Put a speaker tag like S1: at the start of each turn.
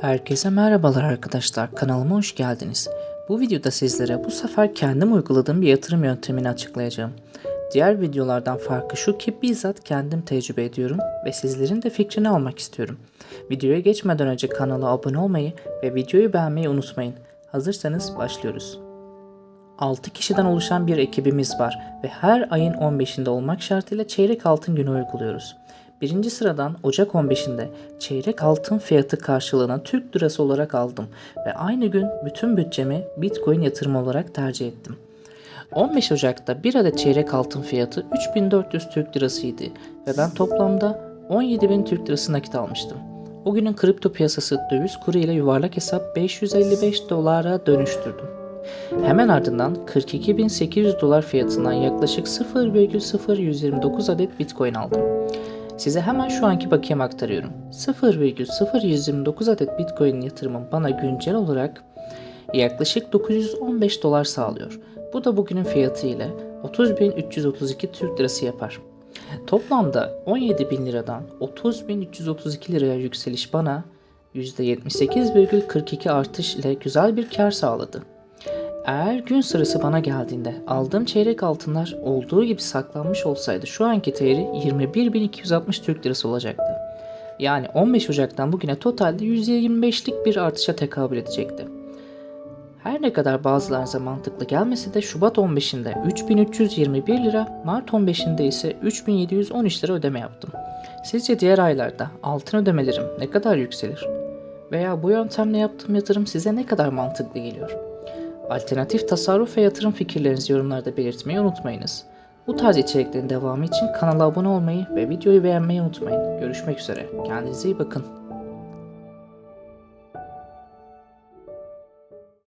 S1: Herkese merhabalar arkadaşlar. Kanalıma hoş geldiniz. Bu videoda sizlere bu sefer kendim uyguladığım bir yatırım yöntemini açıklayacağım. Diğer videolardan farkı şu ki bizzat kendim tecrübe ediyorum ve sizlerin de fikrini almak istiyorum. Videoya geçmeden önce kanala abone olmayı ve videoyu beğenmeyi unutmayın. Hazırsanız başlıyoruz. 6 kişiden oluşan bir ekibimiz var ve her ayın 15'inde olmak şartıyla çeyrek altın günü uyguluyoruz. Birinci sıradan Ocak 15'inde çeyrek altın fiyatı karşılığına Türk lirası olarak aldım ve aynı gün bütün bütçemi Bitcoin yatırımı olarak tercih ettim. 15 Ocak'ta bir adet çeyrek altın fiyatı 3400 Türk lirasıydı ve ben toplamda 17.000 Türk lirası nakit almıştım. O günün kripto piyasası döviz kuru ile yuvarlak hesap 555 dolara dönüştürdüm. Hemen ardından 42.800 dolar fiyatından yaklaşık 0,0129 adet Bitcoin aldım. Size hemen şu anki bakiyemi aktarıyorum. 0,0129 adet Bitcoin yatırımım bana güncel olarak yaklaşık 915 dolar sağlıyor. Bu da bugünün fiyatı ile 30.332 Türk lirası yapar. Toplamda 17.000 liradan 30.332 liraya yükseliş bana %78,42 artış ile güzel bir kar sağladı. Eğer gün sırası bana geldiğinde aldığım çeyrek altınlar olduğu gibi saklanmış olsaydı şu anki değeri 21.260 Türk lirası olacaktı. Yani 15 Ocak'tan bugüne totalde %25'lik bir artışa tekabül edecekti. Her ne kadar bazılarınıza mantıklı gelmese de Şubat 15'inde 3321 lira, Mart 15'inde ise 3713 lira ödeme yaptım. Sizce diğer aylarda altın ödemelerim ne kadar yükselir? Veya bu yöntemle yaptığım yatırım size ne kadar mantıklı geliyor? Alternatif tasarruf ve yatırım fikirlerinizi yorumlarda belirtmeyi unutmayınız. Bu tarz içeriklerin devamı için kanala abone olmayı ve videoyu beğenmeyi unutmayın. Görüşmek üzere. Kendinize iyi bakın.